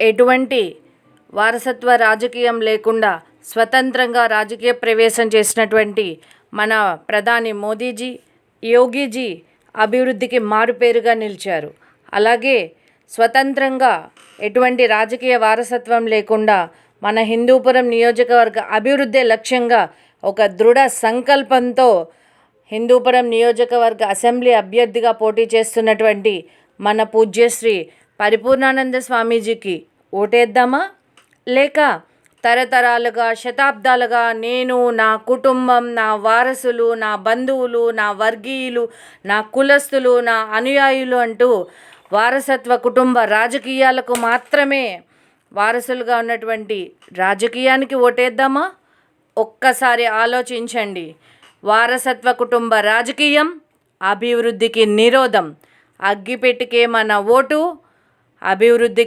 ఎటువంటి వారసత్వ రాజకీయం లేకుండా స్వతంత్రంగా రాజకీయ ప్రవేశం చేసినటువంటి మన ప్రధాని మోదీజీ యోగీజీ అభివృద్ధికి మారుపేరుగా నిలిచారు. అలాగే స్వతంత్రంగా ఎటువంటి రాజకీయ వారసత్వం లేకుండా మన హిందూపురం నియోజకవర్గ అభివృద్ధి లక్ష్యంగా ఒక దృఢ సంకల్పంతో హిందూపురం నియోజకవర్గ అసెంబ్లీ అభ్యర్థిగా పోటీ చేస్తున్నటువంటి మన పూజ్యశ్రీ పరిపూర్ణానంద స్వామీజీకి ఓటేద్దామా? లేక తరతరాలుగా శతాబ్దాలుగా నేను నా కుటుంబం నా వారసులు నా బంధువులు నా వర్గీయులు నా కులస్తులు నా అనుయాయులు అంటూ వారసత్వ కుటుంబ రాజకీయాలకు మాత్రమే వారసులుగా ఉన్నటువంటి రాజకీయానికి ఓటేద్దామా? ఒక్కసారి ఆలోచించండి. వారసత్వ కుటుంబ రాజకీయం అభివృద్ధికి నిరోధం. అగ్గిపెట్టికే మన ఓటు అభివృద్ధి